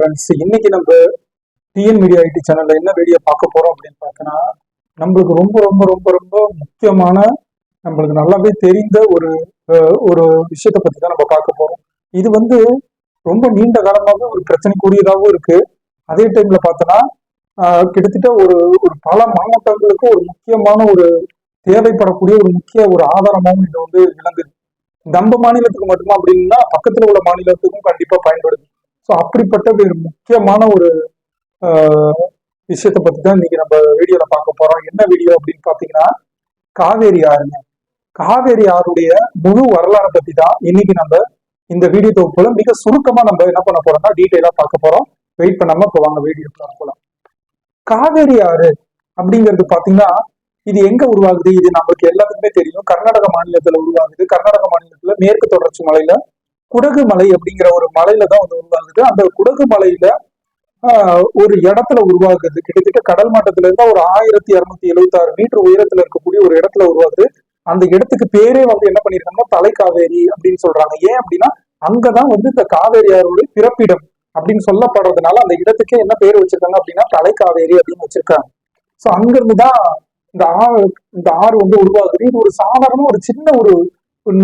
Friends இன்னைக்கு நம்ம TN media ID சேனல்ல என்ன வீடியோ பார்க்க போறோம் அப்படின்னு பார்த்தோன்னா நம்மளுக்கு ரொம்ப ரொம்ப ரொம்ப ரொம்ப முக்கியமான நம்மளுக்கு நல்லாவே தெரிந்த ஒரு ஒரு விஷயத்தை பத்தி தான் நம்ம பார்க்க போறோம். இது வந்து ரொம்ப நீண்ட காலமாக ஒரு பிரச்சனைக்குரியதாகவும் இருக்கு. அதே டைம்ல பார்த்தோன்னா கிட்டத்தட்ட ஒரு ஒரு பல மாவட்டங்களுக்கு ஒரு முக்கியமான ஒரு தேவைப்படக்கூடிய ஒரு முக்கிய ஒரு ஆதாரமாகவும் இது வந்து விளங்குது. நம்ம மாநிலத்துக்கு மட்டுமா அப்படின்னா பக்கத்துல உள்ள மாநிலத்துக்கும் கண்டிப்பா பயன்படுது. ஸோ அப்படிப்பட்ட ஒரு முக்கியமான ஒரு ஆஹ், விஷயத்தை பத்தி தான் இன்னைக்கு நம்ம வீடியோவில் பார்க்க போறோம். என்ன வீடியோ அப்படின்னு பார்த்தீங்கன்னா காவேரி ஆறுங்க. காவேரி ஆறுடைய முழு வரலாறை பத்தி தான் இன்னைக்கு நம்ம இந்த வீடியோ தொகுப்புல மிக சுருக்கமா நம்ம என்ன பண்ண போறோம்னா டீட்டெயிலாக பார்க்க போறோம். வெயிட் பண்ணாம இப்போ வாங்க வீடியோ போகலாம் காவேரி ஆறு அப்படிங்கிறது பாத்தீங்கன்னா இது எங்க உருவாகுது? இது நமக்கு எல்லாத்துக்குமே தெரியும். கர்நாடக மாநிலத்துல உருவாகுது. கர்நாடக மாநிலத்துல மேற்கு தொடர்ச்சி மலையில குடகு மலை அப்படிங்கிற ஒரு மலையில தான் வந்து உருவாகுது. அந்த குடகு மலையில ஆஹ், ஒரு இடத்துல உருவாகுது. கிட்டத்தட்ட கடல் மட்டத்துல இருந்தா ஒரு ஆயிரத்தி இருநூத்தி எழுபத்தி ஆறு மீட்டர் உயரத்துல இருக்கக்கூடிய ஒரு இடத்துல உருவாகுது. அந்த இடத்துக்கு பேரே வந்து என்ன பண்ணிருக்காங்கன்னா தலைக்காவேரி அப்படின்னு சொல்றாங்க. ஏன் அப்படின்னா அங்கதான் வந்து இந்த காவேரி ஆறுடைய பிறப்பிடம் அப்படின்னு சொல்லப்படுறதுனால அந்த இடத்துக்கே என்ன பேர் வச்சிருக்காங்க அப்படின்னா தலைக்காவேரி அப்படின்னு வச்சிருக்காங்க. சோ அங்கிருந்து தான் இந்த ஆறு இந்த ஆறு வந்து உருவாகுது. இது ஒரு சாதாரண ஒரு சின்ன ஒரு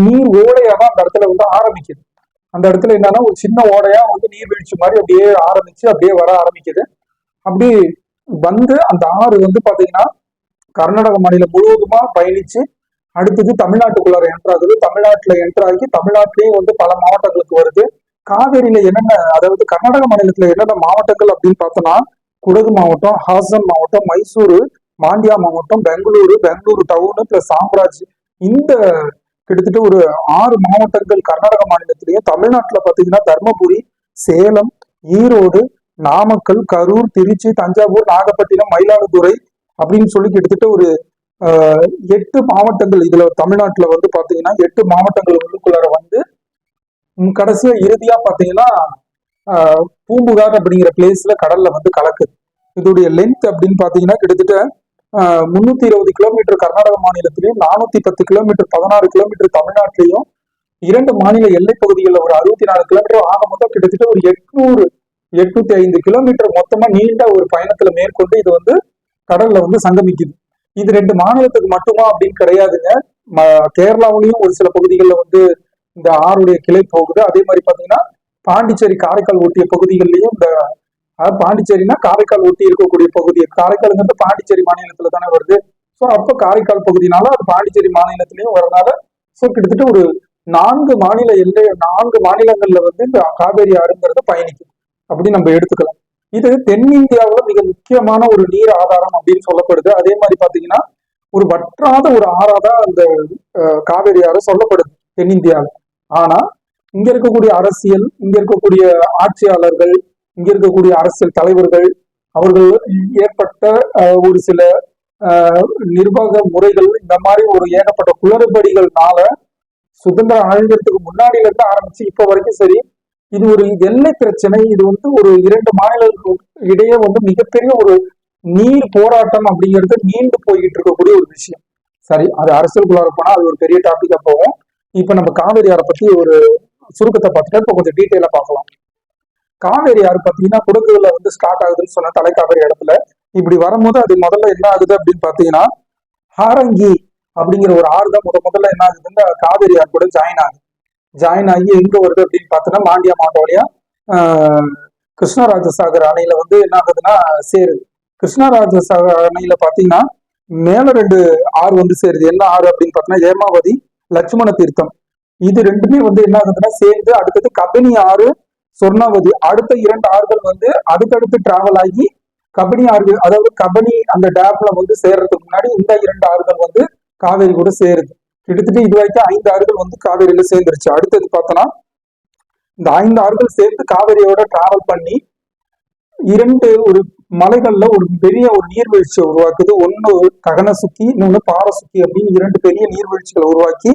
நீர் ஓடையா தான் அந்த இடத்துல வந்து ஆரம்பிக்குது. அந்த இடத்துல என்னன்னா ஒரு சின்ன ஓடையா வந்து நீர்வீழ்ச்சி மாதிரி அப்படியே ஆரம்பிச்சு அப்படியே வர ஆரம்பிக்குது. அப்படி வந்து அந்த ஆறு வந்து பாத்தீங்கன்னா கர்நாடக மாநிலம் முழுவதுமா பயணிச்சு அடுத்தது தமிழ்நாட்டுக்குள்ளார என்டர் ஆகுது. தமிழ்நாட்டுல என்டர் ஆகி தமிழ்நாட்டிலேயும் வந்து பல மாவட்டங்களுக்கு வருது. காவேரியில என்னென்ன அதாவது கர்நாடக மாநிலத்துல என்னென்ன மாவட்டங்கள் அப்படின்னு பார்த்தோம்னா குடகு மாவட்டம் ஹாசன் மாவட்டம் மைசூரு மாண்டியா மாவட்டம் பெங்களூரு பெங்களூரு டவுனு பிளஸ் சாம்ராஜ். இந்த கிட்டத்தட்ட ஒரு ஆறு மாவட்டங்கள் கர்நாடக மாநிலத்திலேயே தமிழ்நாட்டில் பார்த்தீங்கன்னா தர்மபுரி சேலம் ஈரோடு நாமக்கல் கரூர் திருச்சி தஞ்சாவூர் நாகப்பட்டினம் மயிலாடுதுறை அப்படின்னு சொல்லி கிட்டத்தட்ட ஒரு எட்டு மாவட்டங்கள் இதுல தமிழ்நாட்டுல வந்து பாத்தீங்கன்னா எட்டு மாவட்டங்கள் உள்ளுக்குள்ளார வந்து கடைசியா இறுதியா பாத்தீங்கன்னா பூம்புகார் அப்படிங்கிற பிளேஸ்ல கடல்ல வந்து கலக்குது. இதோடைய லென்த் அப்படின்னு பாத்தீங்கன்னா கிட்டத்தட்ட முன்னூத்தி இருபது கிலோமீட்டர் கர்நாடக மாநிலத்திலையும் நானூத்தி பத்து கிலோமீட்டர் பதினாறு கிலோமீட்டர் தமிழ்நாட்டிலையும் இரண்டு மாநில எல்லை பகுதிகளில் ஒரு அறுபத்தி நாலு கிலோமீட்டர் ஆக மொத்தம் கிட்டத்தட்ட ஒரு எட்நூறு எட்நூத்தி ஐந்து கிலோமீட்டர் மொத்தமா நீண்ட ஒரு பயணத்துல மேற்கொண்டு இது வந்து கடல்ல வந்து சங்கமிக்குது. இது ரெண்டு மாநிலத்துக்கு மட்டுமா அப்படின்னு கிடையாதுங்க. ம- ஒரு சில பகுதிகளில் வந்து இந்த ஆறுடைய கிளை போகுது. அதே மாதிரி பாத்தீங்கன்னா பாண்டிச்சேரி காரைக்கால் ஒட்டிய பகுதிகள்லயும் இந்த அதாவது பாண்டிச்சேரினா காரைக்கால் ஒட்டி இருக்கக்கூடிய பகுதி. காரைக்கால்ங்கிறது பாண்டிச்சேரி மாநிலத்துல தானே வருது. ஸோ அப்போ காரைக்கால் பகுதினால அது பாண்டிச்சேரி மாநிலத்திலயும் வரனால ஸோ கிட்டத்தட்ட ஒரு நான்கு மாநில எல்லை நான்கு மாநிலங்கள்ல வந்து இந்த காவேரி ஆறுங்கிறது பயணிக்கும். அப்படி நம்ம எடுத்துக்கலாம். இது தென்னிந்தியாவில் மிக முக்கியமான ஒரு நீர் ஆதாரம் அப்படின்னு சொல்லப்படுது. அதே மாதிரி பாத்தீங்கன்னா ஒரு வற்றாத ஒரு ஆறாதான் அந்த காவேரி ஆறு சொல்லப்படுது தென்னிந்தியாவில் ஆனா இங்க இருக்கக்கூடிய அரசியல் இங்க இருக்கக்கூடிய ஆட்சியாளர்கள் இங்க இருக்கக்கூடிய அரசியல் தலைவர்கள் அவர்கள் ஏற்பட்ட ஒரு சில நிர்வாக முறைகள் இந்த மாதிரி ஒரு ஏகப்பட்ட குளறுபடிகள்னால சுதந்திரம் அடைஞ்சதுக்கு முன்னாடில இருந்து ஆரம்பிச்சு இப்ப வரைக்கும் சரி இது ஒரு எல்லை பிரச்சனை. இது வந்து ஒரு இரண்டு மாநிலங்களுக்கு இடையே வந்து மிகப்பெரிய ஒரு நீர் போராட்டம் அப்படிங்கிறது நீண்டு போய்கிட்டு இருக்கக்கூடிய ஒரு விஷயம். சரி அது அரசியலுக்குள்ளார போனா அது ஒரு பெரிய டாபிக்கா போகும். இப்ப நம்ம காவேரி ஆறை பத்தி ஒரு சுருக்கத்தை பார்த்துட்டு இப்போ கொஞ்சம் டீட்டெயிலா பார்க்கலாம். காவேரி ஆறு பார்த்தீங்கன்னா குடகுல வந்து ஸ்டார்ட் ஆகுதுன்னு சொன்ன தலைக்காவேரி இடத்துல. இப்படி வரும்போது அது முதல்ல என்ன ஆகுது அப்படின்னு பார்த்தீங்கன்னா ஹாரங்கி அப்படிங்கிற ஒரு ஆறு தான் முத முதல்ல என்ன ஆகுதுன்னா காவேரி ஆறு கூட ஜாயின் ஆகுது. ஜாயின் ஆகி எங்க வருது அப்படின்னு பார்த்தோன்னா மாண்டியா மாவட்டம் வழியா கிருஷ்ணராஜசாகர் அணையில வந்து என்ன ஆகுதுன்னா சேருது. கிருஷ்ணராஜசாகர் அணையில பார்த்தீங்கன்னா மேல ரெண்டு ஆறு வந்து சேருது. என்ன ஆறு அப்படின்னு பார்த்தீங்கன்னா ஏமாவதி லட்சுமண தீர்த்தம். இது ரெண்டுமே வந்து என்ன ஆகுதுன்னா சேர்ந்து அடுத்தது கபினி ஆறு சொர்ணாவதி அடுத்த இரண்டு ஆறுகள் வந்து அடுத்தடுத்து டிராவல் ஆகி கபனி ஆறு அதாவது கபனி அந்த டேம்ல வந்து சேர்றதுக்கு முன்னாடி இந்த இரண்டு ஆறுகள் வந்து காவேரி கூட சேருது. கிட்டத்தட்ட இது வரைக்கும் ஐந்து ஆறுகள் வந்து காவேரியில சேர்ந்துருச்சு. அடுத்தது பார்த்தோன்னா இந்த ஐந்து ஆறுகள் சேர்ந்து காவேரியோட டிராவல் பண்ணி இரண்டு ஒரு மலைகள்ல ஒரு பெரிய ஒரு நீர்வீழ்ச்சியை உருவாக்குது. ஒன்னு ககனசுக்கி இன்னொன்னு பாரசுக்கி அப்படின்னு இரண்டு பெரிய நீர்வீழ்ச்சிகளை உருவாக்கி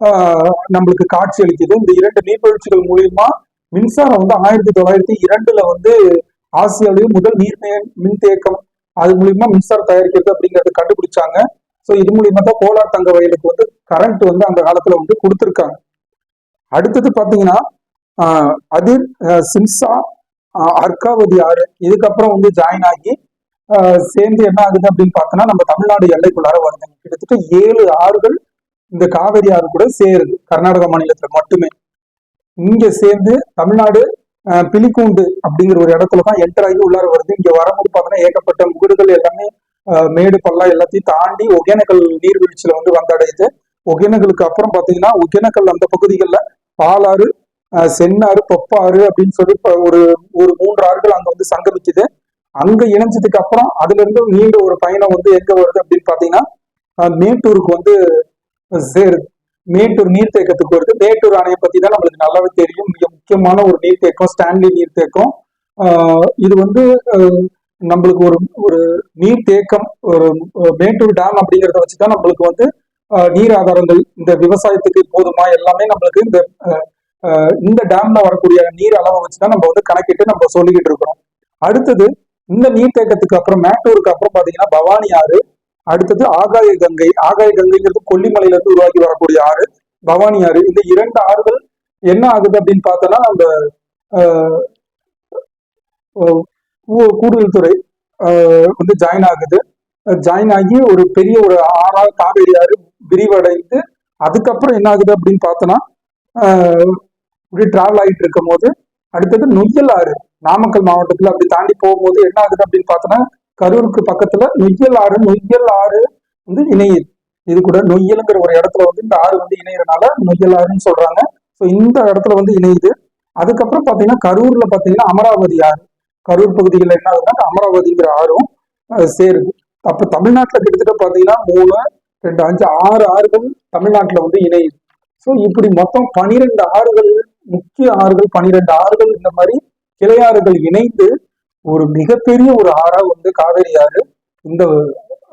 ஆஹ், நம்மளுக்கு காட்சி அளிக்குது. இந்த இரண்டு நீர்வீழ்ச்சிகள் மூலியமா மின்சாரம் வந்து ஆயிரத்தி தொள்ளாயிரத்தி இரண்டுல வந்து ஆசியாவிலேயே முதல் நீர்மே மின் தேக்கம் அது மூலியமா மின்சாரம் தயாரிக்கிறது அப்படிங்கறது கண்டுபிடிச்சாங்க. ஸோ இது மூலியமா தான் கோலார் தங்க வயலுக்கு வந்து கரண்ட் வந்து அந்த காலத்துல வந்து கொடுத்துருக்காங்க. அடுத்தது பாத்தீங்கன்னா அதிர் சிம்சா அர்க்காவதி ஆறு. இதுக்கப்புறம் வந்து ஜாயின் ஆகி சேர்ந்து என்ன ஆகுது அப்படின்னு பார்த்தோன்னா நம்ம தமிழ்நாடு எல்லைக்குள்ளார வருதுங்க. கிட்டத்தட்ட ஏழு ஆறுகள் இந்த காவேரி ஆறு கூட சேருது. கர்நாடக மாநிலத்துல மட்டுமே. இங்க சேர்ந்து தமிழ்நாடு பிலிக்கூண்டு அப்படிங்கிற ஒரு இடத்துல தான் என்டர் ஆகி உள்ளார வருது. இங்க வரும்போது பார்த்தோன்னா ஏகப்பட்ட முகடுகள் எல்லாமே மேடு பள்ளம் எல்லாத்தையும் தாண்டி ஒகேனக்கல் நீர்வீழ்ச்சியில வந்து வந்தடையுது. ஒகேனக்கலுக்கு அப்புறம் பாத்தீங்கன்னா ஒகேனக்கல் அந்த பகுதிகளில் பாலாறு சென்னாறு பொப்பாறு அப்படின்னு சொல்லி ஒரு ஒரு மூன்று ஆறுகள் அங்க வந்து சங்கமிக்குது. அங்க இணைஞ்சதுக்கு அப்புறம் அதுல இருந்து நீண்ட ஒரு பயணம் வந்து எங்க வருது அப்படின்னு பாத்தீங்கன்னா மேட்டூருக்கு வந்து சேருது. மேட்டூர் நீர்த்தேக்கத்துக்கு வருது. மேட்டூர் அணையை பத்தி தான் நம்மளுக்கு நல்லாவே தெரியும். மிக முக்கியமான ஒரு நீர்த்தேக்கம் ஸ்டான்லி நீர்த்தேக்கம். இது வந்து நம்மளுக்கு ஒரு ஒரு நீர்த்தேக்கம் ஒரு மேட்டூர் டேம் அப்படிங்கிறத வச்சு தான் நம்மளுக்கு வந்து நீர் ஆதாரங்கள் இந்த விவசாயத்துக்கு போதுமா எல்லாமே நம்மளுக்கு இந்த இந்த டேம்ல வரக்கூடிய நீர் அளவை வச்சு தான் நம்ம வந்து கணக்கிட்டு நம்ம சொல்லிக்கிட்டு இருக்கிறோம். அடுத்தது இந்த நீர்த்தேக்கத்துக்கு அப்புறம் மேட்டூருக்கு அப்புறம் பாத்தீங்கன்னா பவானி ஆறு அடுத்தது ஆகாய கங்கை. ஆகாய கங்கைங்கிறது கொல்லிமலையில இருந்து உருவாகி வரக்கூடிய ஆறு. பவானி ஆறு. இந்த இரண்டு ஆறுகள் என்ன ஆகுது அப்படின்னு பார்த்தோம்னா அந்த கூடுதல் துறை வந்து ஜாயின் ஆகுது. ஜாயின் ஆகி ஒரு பெரிய ஒரு ஆறா காவேரி ஆறு விரிவடைந்து அதுக்கப்புறம் என்ன ஆகுது அப்படின்னு பார்த்தோன்னா இப்படி டிராவல் ஆகிட்டு இருக்கும் போது அடுத்தது நொய்யல் ஆறு. நாமக்கல் மாவட்டத்தில் அப்படி தாண்டி போகும்போது என்ன ஆகுது அப்படின்னு பார்த்தோன்னா கரூருக்கு பக்கத்துல நொய்யல் ஆறு நொய்யல் ஆறு வந்து இணையுது. இது கூட நொய்யலுங்கிற ஒரு இடத்துல வந்து இந்த ஆறு வந்து இணையறனால நொய்யல் ஆறுன்னு சொல்றாங்க. ஸோ இந்த இடத்துல வந்து இணையுது. அதுக்கப்புறம் பாத்தீங்கன்னா கரூர்ல பாத்தீங்கன்னா அமராவதி ஆறு. கரூர் பகுதிகளில் என்ன ஆகுதுன்னா அமராவதிங்கிற ஆறும் சேருது. அப்ப தமிழ்நாட்டில் கிட்டத்தட்ட பாத்தீங்கன்னா மூணு ரெண்டு அஞ்சு ஆறு ஆறுகள் தமிழ்நாட்டில் வந்து இணையுது. ஸோ இப்படி மொத்தம் பனிரெண்டு ஆறுகள் முக்கிய ஆறுகள் பனிரெண்டு ஆறுகள் இந்த மாதிரி கிளையாறுகள் இணைந்து ஒரு மிகப்பெரிய ஒரு ஆறா வந்து காவேரி ஆறு இந்த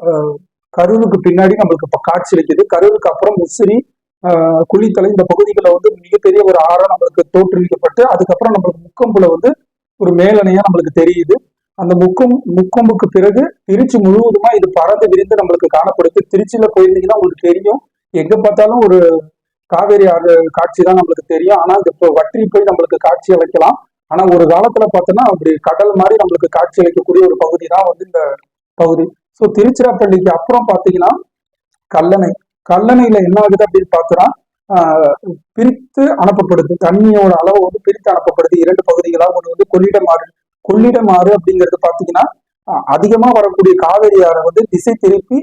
அஹ், கரூருக்கு பின்னாடி நம்மளுக்கு இப்போ காட்சி அளிக்குது கரூருக்கு அப்புறம் முசிறி குளித்தலை இந்த பகுதிகளை வந்து மிகப்பெரிய ஒரு ஆறா நம்மளுக்கு தோற்றுவிக்கப்பட்டு அதுக்கப்புறம் நம்மளுக்கு முக்கம்புல வந்து ஒரு மேலணையா நம்மளுக்கு தெரியுது. அந்த முக்கம் முக்கொம்புக்கு பிறகு திருச்சி முழுவதுமா இது பறந்து விரிந்து நம்மளுக்கு காணப்படுது. திருச்சியில போயிருந்தீங்கன்னா உங்களுக்கு தெரியும். எங்க பார்த்தாலும் ஒரு காவேரி ஆறு காட்சி தான் நம்மளுக்கு தெரியும். ஆனா இது இப்போ வற்றி போய் நம்மளுக்கு காட்சியை வைக்கலாம். ஆனா ஒரு காலத்துல பார்த்தோன்னா அப்படி கடல் மாதிரி நம்மளுக்கு காட்சி அளிக்கக்கூடிய ஒரு பகுதி தான் வந்து இந்த பகுதி. ஸோ திருச்சிராப்பள்ளிக்கு அப்புறம் பார்த்தீங்கன்னா கல்லணை. கல்லணையில என்ன ஆகுது அப்படின்னு பார்த்தோன்னா பிரித்து அனுப்பப்படுது. தண்ணியோட அளவு வந்து பிரித்து அனுப்பப்படுது. இரண்டு பகுதிகளாக ஒன்று வந்து கொள்ளிடமாறு. கொள்ளிடமாறு அப்படிங்கிறது பார்த்தீங்கன்னா அதிகமாக வரக்கூடிய காவேரி ஆறை வந்து திசை திருப்பி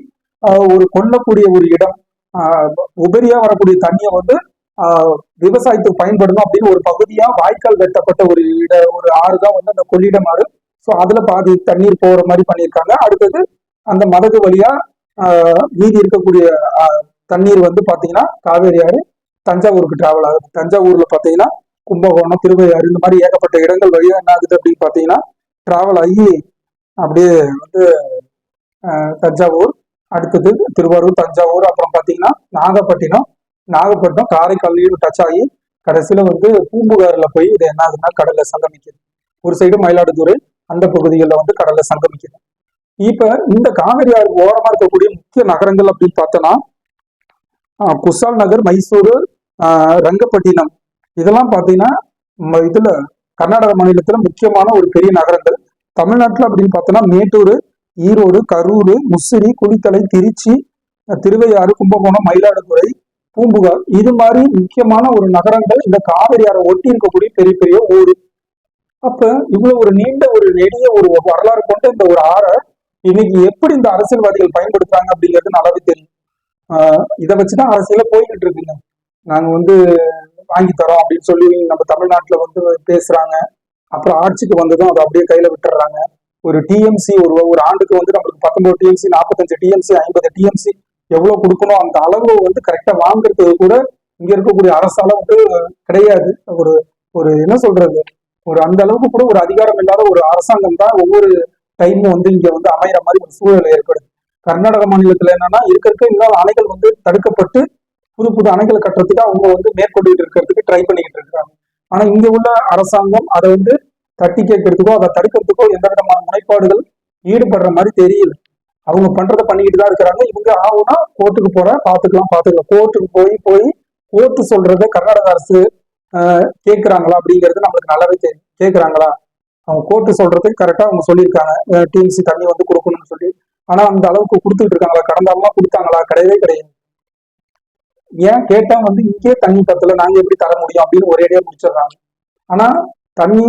ஒரு கொல்லக்கூடிய ஒரு இடம். உபரியா வரக்கூடிய தண்ணியை வந்து விவசாயத்துக்கு பயன்படணும் அப்படின்னு ஒரு பகுதியா வாய்க்கால் வெட்டப்பட்ட ஒரு இட ஒரு ஆறு தான் வந்து அந்த கொள்ளிடம் ஆறு ஸோ அதுல பாதி தண்ணீர் போற மாதிரி பண்ணியிருக்காங்க. அடுத்தது அந்த மதகு வழியா மீதி இருக்கக்கூடிய தண்ணீர் வந்து பாத்தீங்கன்னா காவேரி ஆறு தஞ்சாவூருக்கு டிராவல் ஆகுது. தஞ்சாவூர்ல பாத்தீங்கன்னா கும்பகோணம் திருவையாறு இந்த மாதிரி ஏகப்பட்ட இடங்கள் வழியா என்ன ஆகுது அப்படின்னு பாத்தீங்கன்னா டிராவல் ஆகி அப்படியே வந்து தஞ்சாவூர் அடுத்தது திருவாரூர் தஞ்சாவூர் அப்புறம் பாத்தீங்கன்னா நாகப்பட்டினம் நாகப்பட்டினம் காரைக்கால்லையும் டச் ஆகி கடைசியில வந்து பூம்புகாரில் போய் இது என்ன ஆகுதுன்னா கடல்ல சங்கமிக்குது. ஒரு சைடு மயிலாடுதுறை அந்த பகுதிகளில் வந்து கடல்ல சங்கமிக்குது. இப்ப இந்த காவிரி ஆறு ஓரமா இருக்கக்கூடிய முக்கிய நகரங்கள் அப்படின்னு பார்த்தோன்னா குசால் நகர் மைசூரு ரங்கப்பட்டினம். இதெல்லாம் பார்த்தீங்கன்னா ம- இதுல கர்நாடக மாநிலத்துல முக்கியமான ஒரு பெரிய நகரங்கள். தமிழ்நாட்டில் அப்படின்னு பார்த்தோன்னா மேட்டூர் ஈரோடு கரூர் முசிறி குளித்தலை திருச்சி திருவையாறு கும்பகோணம் மயிலாடுதுறை பூம்புகார். இது மாதிரி முக்கியமான ஒரு நகரங்கள் இந்த காவிரி ஆறை ஒட்டி இருக்கக்கூடிய பெரிய பெரிய ஊர். அப்ப இவ்வளவு ஒரு நீண்ட ஒரு நெடிய ஒரு வரலாறு கொண்ட இந்த ஒரு ஆறை இன்னைக்கு எப்படி இந்த அரசியல்வாதிகள் பயன்படுத்துறாங்க அப்படிங்கிறது நல்லாவே தெரியும். ஆஹ் இதை வச்சுதான் அரசியல போய்கிட்டு இருக்குங்க. நாங்க வந்து வாங்கி தரோம் அப்படின்னு சொல்லி நம்ம தமிழ்நாட்டுல வந்து பேசுறாங்க. அப்புறம் ஆட்சிக்கு வந்ததும் அதை அப்படியே கையில விட்டுறாங்க. ஒரு டிஎம்சி ஒரு ஒரு ஆண்டுக்கு வந்து நம்மளுக்கு பத்தொன்பது டிஎம்சி நாற்பத்தஞ்சு டிஎம்சி ஐம்பது டிஎம்சி எவ்வளவு கொடுக்கணும் அந்த அளவு வந்து கரெக்டா வாங்குறதுக்கு கூட இங்க இருக்கக்கூடிய அரசால வந்து கிடையாது. ஒரு ஒரு என்ன சொல்றது? ஒரு அந்த அளவுக்கு கூட ஒரு அதிகாரம் இல்லாத ஒரு அரசாங்கம் தான் ஒவ்வொரு டைமும் வந்து இங்க வந்து அமையிற மாதிரி ஒரு சூழ்நிலை ஏற்படுது. கர்நாடக மாநிலத்துல என்னன்னா இருக்க இருக்க இன்னும் அணைகள் வந்து தடுக்கப்பட்டு புது புது அணைகள் கட்டுறதுக்கு அவங்க வந்து மேற்கொண்டுகிட்டு இருக்கிறதுக்கு ட்ரை பண்ணிக்கிட்டு இருக்காங்க. ஆனா இங்க உள்ள அரசாங்கம் அதை வந்து தட்டி கேட்கறதுக்கோ அதை தடுக்கிறதுக்கோ எந்த விதமான முனைப்பாடுகள் ஈடுபடுற மாதிரி தெரியல. அவங்க பண்றத பண்ணிக்கிட்டு தான் இருக்கிறாங்க. இவங்க ஆகுனா கோர்ட்டுக்கு போற பாத்துக்கலாம் பாத்துக்கலாம் கோர்ட்டுக்கு போய் போய் கோர்ட்டு சொல்றத கர்நாடக அரசு கேட்கிறாங்களா அப்படிங்கிறது நம்மளுக்கு நல்லாவே தெரியும் கேட்கிறாங்களா? அவங்க கோர்ட்டு சொல்றது கரெக்டா அவங்க சொல்லியிருக்காங்க. டிஎன்சி தண்ணி வந்து கொடுக்கணும்னு சொல்லி. ஆனா அந்த அளவுக்கு கொடுத்துட்டு இருக்காங்களா? கடந்த அம்மா கொடுத்தாங்களா? கிடையவே கிடையாது. ஏன் கேட்டா வந்து இங்கே தண்ணி பத்தல நாங்க எப்படி தர முடியும் அப்படின்னு ஒரேடியா முடிச்சிடுறாங்க. ஆனா தண்ணி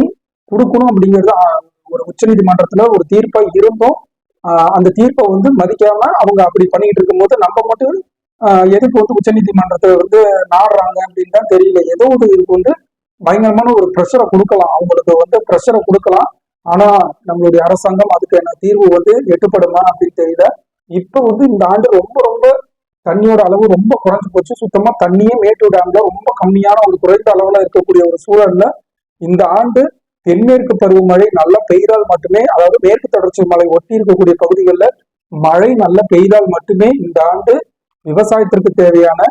கொடுக்கணும் அப்படிங்கிறது ஒரு ஒரு உச்சநீதிமன்றத்துல ஒரு தீர்ப்பா இருந்தும் அந்த தீர்ப்பை வந்து மதிக்காம அவங்க அப்படி பண்ணிக்கிட்டு இருக்கும்போது நம்ம மட்டும் எதுக்கு வந்து உச்சநீதிமன்றத்தை வந்து நாடுறாங்க அப்படின்னு தான் தெரியல. ஏதோ ஒரு இதுக்கு வந்து பயங்கரமான ஒரு ப்ரெஷரை கொடுக்கலாம். அவங்களுக்கு வந்து ப்ரெஷரை கொடுக்கலாம். ஆனா நம்மளுடைய அரசாங்கம் அதுக்கான தீர்வு வந்து எட்டுப்படுமா அப்படின்னு தெரியல. இப்ப வந்து இந்த ஆண்டு ரொம்ப ரொம்ப தண்ணியோட அளவு ரொம்ப குறைஞ்சு போச்சு. சுத்தமா தண்ணியே மேட்டூர் டேம்ல ரொம்ப கம்மியான ஒரு குறைந்த அளவுல இருக்கக்கூடிய ஒரு சூழல்ல இந்த ஆண்டு தென்மேற்கு பருவமழை நல்லா பெய்தால் மட்டுமே அதாவது மேற்கு தொடர்ச்சி மலை ஒட்டி இருக்கக்கூடிய பகுதிகளில் மழை நல்லா பெய்தால் மட்டுமே இந்த ஆண்டு விவசாயத்திற்கு தேவையான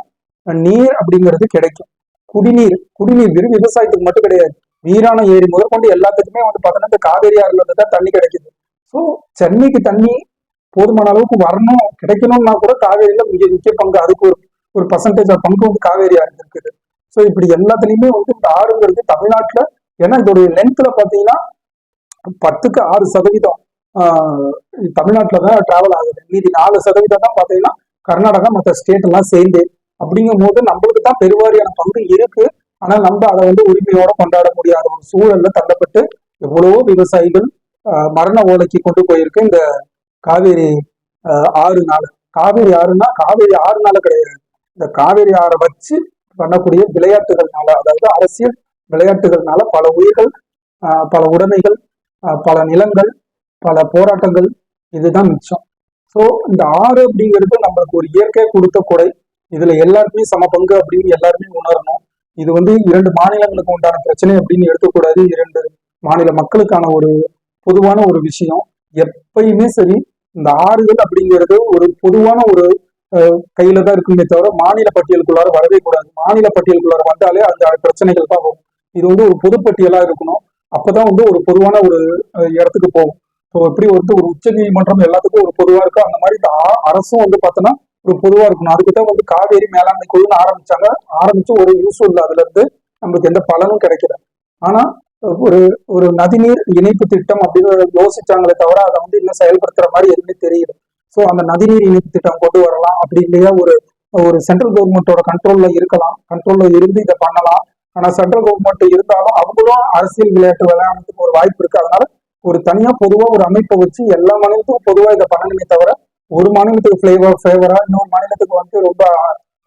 நீர் அப்படிங்கிறது கிடைக்கும். குடிநீர் குடிநீர் வெறும் விவசாயத்துக்கு மட்டும் கிடையாது. வீரான ஏரி முதற்கொண்டு எல்லாத்துக்குமே வந்து பார்த்தோன்னா இந்த காவேரி ஆறுல இருந்து தான் தண்ணி கிடைக்குது. ஸோ சென்னைக்கு தண்ணி போதுமான அளவுக்கு வரணும் கிடைக்கணும்னா கூட காவேரியில மிக முக்கிய பங்கு அதுக்கு ஒரு ஒரு பர்சன்டேஜ் பங்கு வந்து காவேரி ஆறு இருக்குது. ஸோ இப்படி எல்லாத்துலயுமே வந்து இந்த ஆறுங்கிறது தமிழ்நாட்டுல ஏன்னா இதோடைய லென்த்ல பாத்தீங்கன்னா பத்துக்கு ஆறு சதவீதம் தமிழ்நாட்டில் தான் டிராவல் ஆகுது. மீதி நாலு சதவீதம் தான் பாத்தீங்கன்னா கர்நாடகா மற்ற ஸ்டேட் எல்லாம் சேர்ந்து. அப்படிங்கும் போது நம்மளுக்கு தான் பெருவாரியான பங்கு இருக்கு. ஆனா நம்ம அதை வந்து உரிமையோட கொண்டாட முடியாத ஒரு சூழல்ல தள்ளப்பட்டு எவ்வளவோ விவசாயிகள் மரண ஓலைக்கு கொண்டு போயிருக்கு. இந்த காவேரி ஆறு நாள். காவேரி ஆறுனா காவேரி ஆறு நாள் கிடையாது. இந்த காவேரி ஆறை வச்சு பண்ணக்கூடிய விளையாட்டுகள்னால அதாவது அரசியல் விளையாட்டுகள்னால பல உயிர்கள் ஆஹ், பல உடைமைகள் ஆஹ், பல நிலங்கள் பல போராட்டங்கள் இதுதான் மிச்சம். ஸோ இந்த ஆறு அப்படிங்கிறது நம்மளுக்கு ஒரு இயற்கை கொடுத்த கொடை. இதுல எல்லாருக்குமே சம பங்கு அப்படின்னு எல்லாருமே உணரணும். இது வந்து இரண்டு மாநிலங்களுக்கு உண்டான பிரச்சனை அப்படின்னு எடுக்கக்கூடாது இரண்டு மாநில மக்களுக்கான ஒரு பொதுவான ஒரு விஷயம். எப்பயுமே சரி இந்த ஆறுகள் அப்படிங்கிறது ஒரு பொதுவான ஒரு அஹ், கையில தான் இருக்குமே தவிர மாநில பட்டியலுக்குள்ளார வரவே கூடாது. மாநில பட்டியலுக்குள்ளார வந்தாலே அந்த பிரச்சனைகள் தான் வரும். இது வந்து ஒரு பொதுப்பட்டியலா இருக்கணும். அப்பதான் வந்து ஒரு பொதுவான ஒரு இடத்துக்கு போகும். ஸோ எப்படி வந்து ஒரு உச்ச நீதிமன்றம் எல்லாத்துக்கும் ஒரு பொதுவா இருக்கோ அந்த மாதிரி இந்த அரசும் வந்து பார்த்தோன்னா ஒரு பொதுவா இருக்கணும். அதுக்கு தான் வந்து காவேரி மேலாண்மை குழுன்னு ஆரம்பிச்சாங்க. ஆரம்பிச்சு ஒரு யூஸ் இல்லை அதுல இருந்து நம்மளுக்கு எந்த பலனும் கிடைக்கல. ஆனா ஒரு ஒரு நதிநீர் இணைப்பு திட்டம் அப்படின்னு யோசிச்சாங்களே தவிர அதை வந்து இன்னும் செயல்படுத்துற மாதிரி எதுவுமே தெரியல. ஸோ அந்த நதிநீர் இணைப்பு திட்டம் கொண்டு வரலாம் அப்படி இல்லையா ஒரு ஒரு சென்ட்ரல் கவர்மெண்ட்டோட கண்ட்ரோல்ல இருக்கலாம். கண்ட்ரோல்ல இருந்து இதை பண்ணலாம். ஆனா சென்ட்ரல் கவர்மெண்ட் இருந்தாலும் அவங்களும் அரசியல் விளையாட்டு விளையாடுறதுக்கு ஒரு வாய்ப்பு இருக்கு. அதனால ஒரு தனியா பொதுவா ஒரு அமைப்பை வச்சு எல்லா மாநிலத்துக்கும் பொதுவா இதை பண்ணணுமே தவிர ஒரு மாநிலத்துக்கு ஃபிளேவர் ஃபேவரா இன்னொரு மாநிலத்துக்கு வந்து ரொம்ப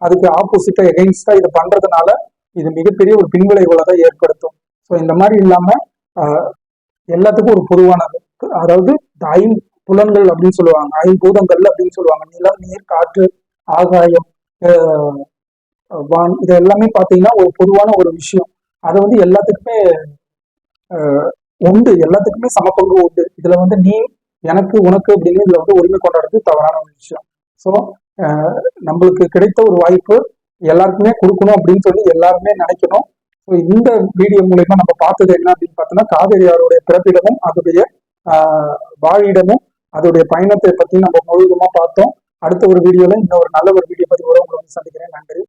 அதுக்கு ஆப்போசிட்டா எகெயின்ஸ்டா இதை பண்றதுனால இது மிகப்பெரிய ஒரு பின்விளைவுகளை தான் ஏற்படுத்தும். ஸோ இந்த மாதிரி இல்லாம எல்லாத்துக்கும் ஒரு பொதுவானது. அதாவது இந்த ஐம்புலன்கள் அப்படின்னு சொல்லுவாங்க ஐம்பூதங்கள் அப்படின்னு சொல்லுவாங்க. நிலம் நீர் காற்று ஆகாயம் வான் இது எல்லாமே பார்த்தீங்கன்னா ஒரு பொதுவான ஒரு விஷயம். அதை வந்து எல்லாத்துக்குமே உண்டு. எல்லாத்துக்குமே சமப்பங்கு உண்டு. இதுல வந்து நீ எனக்கு உனக்கு அப்படின்னு இதுல வந்து உரிமை கொண்டாடுறது தவறான ஒரு விஷயம். ஸோ நம்மளுக்கு கிடைத்த ஒரு வாய்ப்பு எல்லாருக்குமே கொடுக்கணும் அப்படின்னு சொல்லி எல்லாருமே நினைக்கணும். ஸோ இந்த வீடியோ மூலயமா நம்ம பார்த்தது என்ன அப்படின்னு பார்த்தோம்னா காவேரி ஆறுடைய பிறப்பிடமும் அதோடைய வாழிடமும் அதோடைய பயணத்தை பத்தி நம்ம முழுவதுமா பார்த்தோம். அடுத்த ஒரு வீடியோல இன்னும் ஒரு நல்ல ஒரு வீடியோ பதிவோட உங்களை வந்து சந்திக்கிறேன். நன்றி.